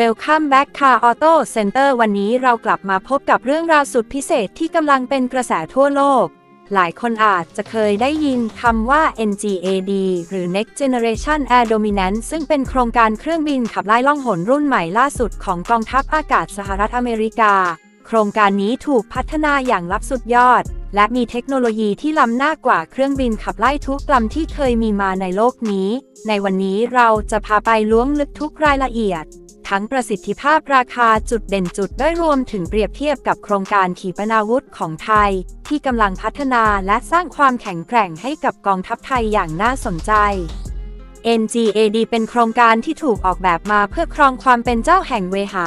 Welcome back Car Auto Center วันนี้เรากลับมาพบกับเรื่องราวสุดพิเศษที่กำลังเป็นกระแสทั่วโลก หลายคนอาจจะเคยได้ยินคำว่า NGAD หรือ Next Generation Air Dominance ซึ่งเป็นโครงการเครื่องบินขับไล่ล่องหนรุ่นใหม่ล่าสุดของกองทัพอากาศสหรัฐอเมริกา โครงการนี้ถูกพัฒนาอย่างลับสุดยอด และมีเทคโนโลยีที่ล้ำหน้ากว่าเครื่องบินขับไล่ทุกลำที่เคยมีมาในโลกนี้ ในวันนี้เราจะพาไปล้วงลึกทุกรายละเอียด ทั้งประสิทธิภาพราคาจุดเด่นจุดได้รวมถึงเปรียบเทียบกับโครงการขีปนาวุธของไทย ที่กำลังพัฒนาและสร้างความแข็งแกร่งให้กับกองทัพไทยอย่างน่าสนใจ NGAD เป็นโครงการที่ถูกออกแบบมาเพื่อครองความเป็นเจ้าแห่งเวหา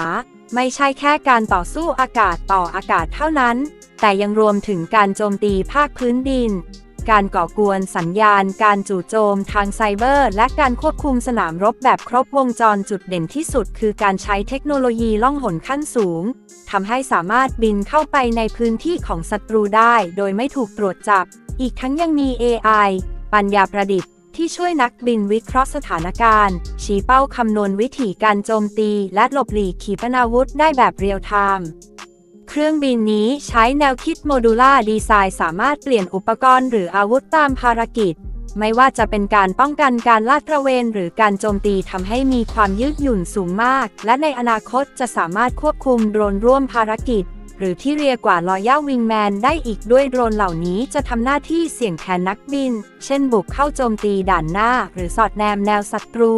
ไม่ใช่แค่การต่อสู้อากาศต่ออากาศเท่านั้น แต่ยังรวมถึงการโจมตีภาคพื้นดิน การก่อกวนสัญญาณ การจู่โจมทางไซเบอร์ และการควบคุมสนามรบแบบครบวงจรจุดเด่นที่สุด คือการใช้เทคโนโลยีล่องหนขั้นสูงทำให้สามารถบินเข้าไปในพื้นที่ของศัตรูได้ โดยไม่ถูกตรวจจับ อีกทั้งยังมี AI ปัญญาประดิษฐ์ที่ช่วยนักบินวิเคราะห์สถานการณ์ ชี้เป้าคำนวณวิธีการโจมตี และหลบหลีกขีปนาวุธได้แบบเรียลไทม์ รื่องบินนี้ใช้แนวคิดโมดูล่าดีไซน์สามารถเปลี่ยนอุปกรณ์หรืออาวุธตามภารกิจ ไม่ว่าจะเป็นการป้องกันการลาดตระเวน หรือการโจมตีทำให้มีความยืดหยุ่นสูงมาก และในอนาคตจะสามารถควบคุมโดรนร่วมภารกิจ หรือที่เรียกว่า Royal Wingman ได้อีกด้วยโดรนเหล่านี้จะทำหน้าที่เสี่ยงแทนนักบิน เช่นบุกเข้าโจมตีด่านหน้า หรือสอดแนมแนวศัตรู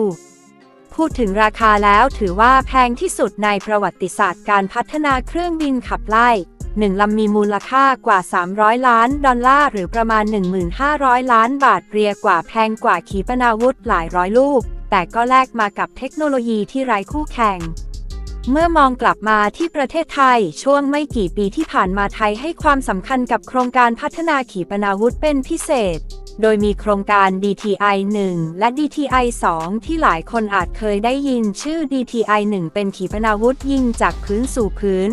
พูดถึงราคาแล้วถือว่าแพงที่สุดในประวัติศาสตร์การพัฒนาเครื่องบินขับไล่หนึ่งลำมีมูลค่ากว่า 300 ล้านดอลลาร์ หรือประมาณ 1,500 ล้านบาทเรียกว่าแพงกว่าขีปนาวุธหลายร้อยลูก แต่ก็แลกมากับเทคโนโลยีที่ไร้คู่แข่ง เมื่อมองกลับมาที่ประเทศไทย ช่วงไม่กี่ปีที่ผ่านมาไทยให้ความสำคัญกับโครงการพัฒนาขีปนาวุธเป็นพิเศษ โดยมีโครงการ DTI 1 และ DTI 2 ที่หลายคนอาจเคยได้ยินชื่อ DTI 1 เป็นขีปนาวุธยิงจากพื้นสู่พื้น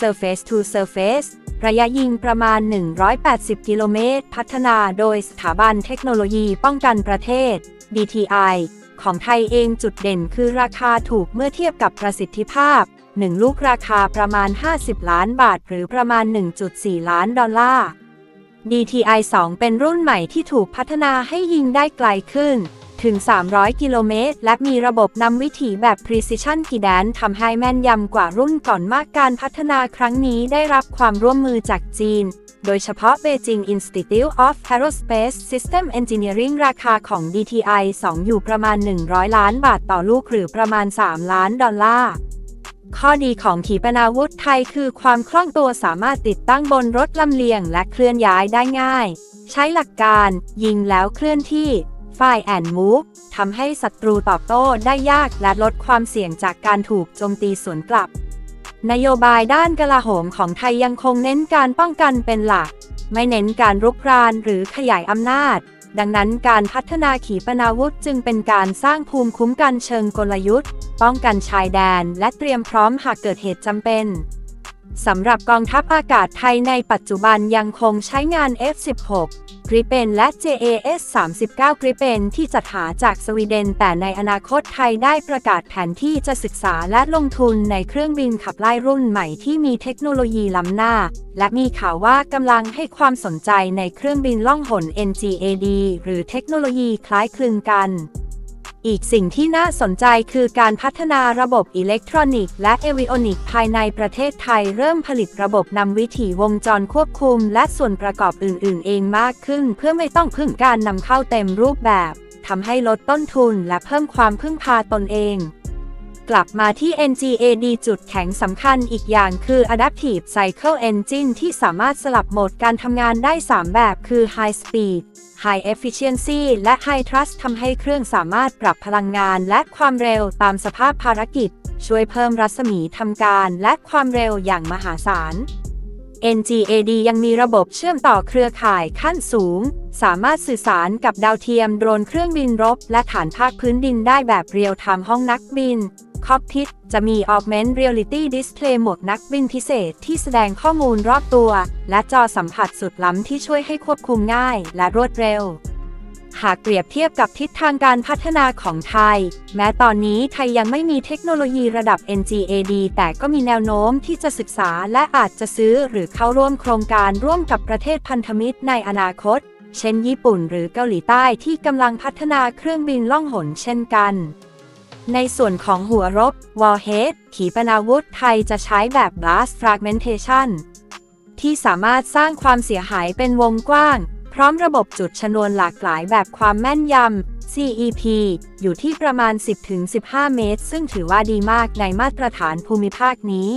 Surface to Surface ระยะยิงประมาณ 180 กิโลเมตร พัฒนาโดยสถาบันเทคโนโลยีป้องกันประเทศ DTI ของไทยเองจุดเด่นคือราคาถูกเมื่อเทียบกับประสิทธิภาพ 1 ลูกราคาประมาณ 50 ล้านบาท หรือประมาณ 1.4 ล้านดอลลาร์ DTI 2 เป็นรุ่นใหม่ที่ถูกพัฒนาให้ยิงได้ไกลขึ้น ถึง 300 กิโลเมตร และมีระบบนำวิถีแบบ Precision Guidance ทำให้แม่นยำกว่ารุ่นก่อนมากการพัฒนาครั้งนี้ได้รับความร่วมมือจากจีน โดยเฉพาะ Beijing Institute of Aerospace System Engineering ราคาของ DTI 2 อยู่ประมาณ 100 ล้านบาทต่อลูกหรือประมาณ 3 ล้านดอลลาร์ ข้อดีของขีปนาวุธไทยคือความคล่องตัวสามารถติดตั้งบนรถลำเลียงและเคลื่อนย้ายได้ง่าย ใช้หลักการยิงแล้วเคลื่อนที่ Fire and Move ทำให้ศัตรูตอบโต้ได้ยากและลดความเสี่ยงจากการถูกโจมตีสวนกลับ นโยบายด้านกลาโหมของไทยยังคงเน้นการป้องกันเป็นหลัก ไม่เน้นการรุกรานหรือขยายอำนาจ ดังนั้นการพัฒนาขีปนาวุธจึงเป็นการสร้างภูมิคุ้มกันเชิงกลยุทธ์ ป้องกันชายแดน และเตรียมพร้อมหากเกิดเหตุจำเป็น สำหรับกองทัพอากาศไทยในปัจจุบันยังคงใช้งาน F-16 กริเปนและ JAS 39กริเปนที่จัดหาจากสวีเดน แต่ในอนาคตไทยได้ประกาศแผนที่จะศึกษาและลงทุนในเครื่องบินขับไล่รุ่นใหม่ที่มีเทคโนโลยีล้ำหน้า และมีข่าวว่ากำลังให้ความสนใจในเครื่องบินล่องหน NGAD หรือเทคโนโลยีคล้ายคลึงกัน อีกสิ่งที่น่าสนใจคือการพัฒนาระบบอิเล็กทรอนิกส์และเอวิโอนิกภายในประเทศไทยเริ่มผลิตระบบนำวิถีวงจรควบคุม และส่วนประกอบอื่น ๆ เองมากขึ้น เพื่อไม่ต้องพึ่งการนำเข้าเต็มรูปแบบทำให้ลดต้นทุนและเพิ่มความพึ่งพาตนเอง กลับมาที่ NGAD จุดแข็งสำคัญอีกอย่างคือ Adaptive Cycle Engine ที่สามารถสลับโหมดการทำงานได้ 3 แบบคือ High Speed High Efficiency และ High Trust ทำให้เครื่องสามารถปรับพลังงานและความเร็วตามสภาพภารกิจ ช่วยเพิ่มรัศมีทำการและความเร็วอย่างมหาศาล NGAD ยังมีระบบเชื่อมต่อเครือข่ายขั้นสูง สามารถสื่อสารกับดาวเทียมโดรนเครื่องบินรบ และฐานภาคพื้นดินได้แบบเรียลไทม์ห้องนักบิน คอกพิทจะมี Augment Reality Display โหมดนักบินพิเศษที่แสดงข้อมูลรอบตัว และจอสัมผัสสุดล้ำที่ช่วยให้ควบคุมง่ายและรวดเร็ว หากเปรียบเทียบกับทิศทางการพัฒนาของไทย แม้ตอนนี้ไทยยังไม่มีเทคโนโลยีระดับ NGAD แต่ก็มีแนวโน้มที่จะศึกษาและอาจจะซื้อหรือเข้าร่วมโครงการร่วมกับประเทศพันธมิตรในอนาคต เช่นญี่ปุ่นหรือเกาหลีใต้ที่กำลังพัฒนาเครื่องบินล่องหนเช่นกัน ในส่วนของหัวรบ Warhead ขีปนาวุธไทยจะใช้แบบ Blast Fragmentation ที่สามารถสร้างความเสียหายเป็นวงกว้าง พร้อมระบบจุดชนวนหลากหลายแบบความแม่นยำ CEP อยู่ที่ประมาณ 10-15 เมตร ซึ่งถือว่าดีมากในมาตรฐานภูมิภาคนี้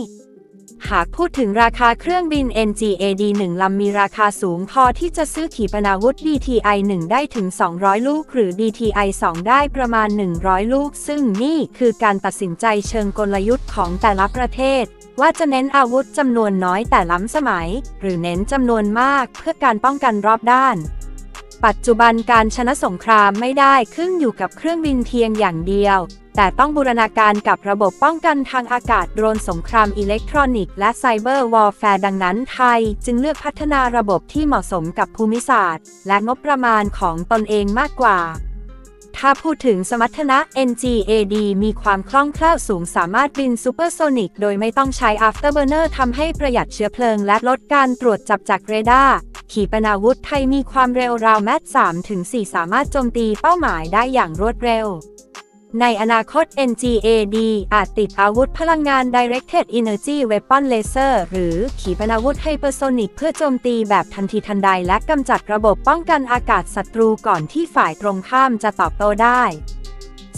หากพูดถึงราคาเครื่องบิน NGAD 1 ลำมีราคาสูงพอที่จะซื้อขีปนาวุธ DTI 1 ได้ถึง 200 ลูก หรือ DTI 2 ได้ประมาณ 100 ลูก ซึ่งนี่คือการตัดสินใจเชิงกลยุทธ์ของแต่ละประเทศ ว่าจะเน้นอาวุธจำนวนน้อยแต่ล้ำสมัย หรือเน้นจำนวนมากเพื่อการป้องกันรอบด้านปัจจุบันการชนะสงครามไม่ได้ขึ้นอยู่กับเครื่องบินเพียงอย่างเดียว แต่ต้องบูรณาการกับระบบป้องกันทางอากาศโดรนสงครามอิเล็กทรอนิกส์และไซเบอร์วอลแฟร์ดังนั้นไทย จึงเลือกพัฒนาระบบที่เหมาะสมกับภูมิศาสตร์ และงบประมาณของตนเองมากกว่า ถ้าพูดถึงสมรรถนะ NGAD มีความคล่องแคล่วสูงสามารถบินซูเปอร์โซนิกโดยไม่ต้องใช้ Afterburner ทำให้ประหยัดเชื้อเพลิง และลดการตรวจจับจากเรดาร์ขีปนาวุธไทยมีความเร็วราวแมต3-4 สามารถโจมตีเป้าหมายได้อย่างรวดเร็ว ในอนาคต NGAD อาจติดอาวุธพลังงาน Directed Energy Weapon Laser หรือขีปนาวุธไฮเปอร์โซนิกเพื่อโจมตีแบบทันทีทันใดและกำจัดระบบป้องกันอากาศศัตรูก่อนที่ฝ่ายตรงข้ามจะตอบโต้ได้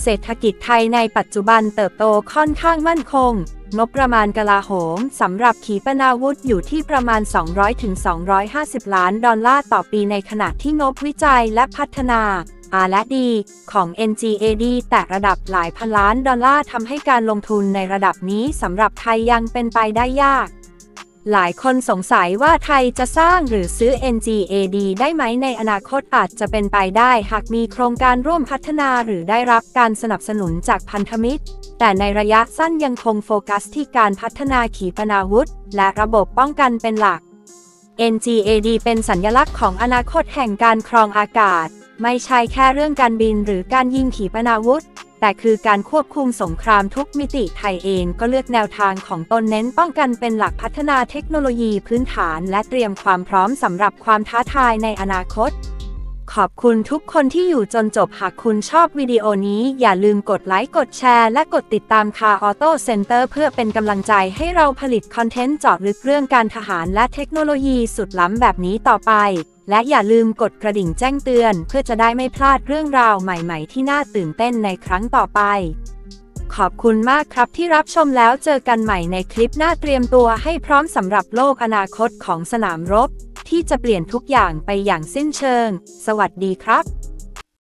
เศรษฐกิจไทยในปัจจุบันเติบโตค่อนข้างมั่นคง งบประมาณกลาโหมสำหรับขีปนาวุธอยู่ที่ประมาณ 200-250 ล้านดอลลาร์ต่อปีในขณะที่งบวิจัยและพัฒนาอาและดีของ NGAD แต่ระดับหลายพันล้านดอลลาร์ทำให้การลงทุนในระดับนี้สำหรับไทยยังเป็นไปได้ยาก หลายคนสงสัยว่าไทยจะสร้างหรือซื้อ NGAD ได้ไหมในอนาคตอาจจะเป็นไปได้หากมีโครงการร่วมพัฒนาหรือได้รับการสนับสนุนจากพันธมิตร แต่ในระยะสั้นยังคงโฟกัสที่การพัฒนาขีปนาวุธ และระบบป้องกันเป็นหลัก NGAD เป็นสัญลักษณ์ของอนาคตแห่งการครองอากาศ ไม่ใช่แค่เรื่องการบินหรือการยิงขีปนาวุธ แต่คือการควบคุมสงครามทุกมิติไทยเองก็เลือกแนวทางของตนเน้นป้องกันเป็นหลักพัฒนาเทคโนโลยีพื้นฐานและเตรียมความพร้อมสำหรับความท้าทายในอนาคต ขอบคุณทุกคนที่อยู่จนจบหากคุณชอบวิดีโอนี้อย่าลืมกดไลค์กดแชร์และกดติดตามคาออโต้เซ็นเตอร์เพื่อเป็นกำลังใจให้เราผลิตคอนเทนต์เจาะลึกเรื่องการทหารและเทคโนโลยีสุดล้ำแบบนี้ต่อไป และอย่าลืมกดกระดิ่งแจ้งเตือน เพื่อจะได้ไม่พลาดเรื่องราวใหม่ๆ ที่น่าตื่นเต้นในครั้งต่อไป ขอบคุณมากครับที่รับชมแล้วเจอกันใหม่ในคลิปหน้าเตรียมตัวให้พร้อมสำหรับโลกอนาคตของสนามรบ ที่จะเปลี่ยนทุกอย่างไปอย่างสิ้นเชิง สวัสดีครับ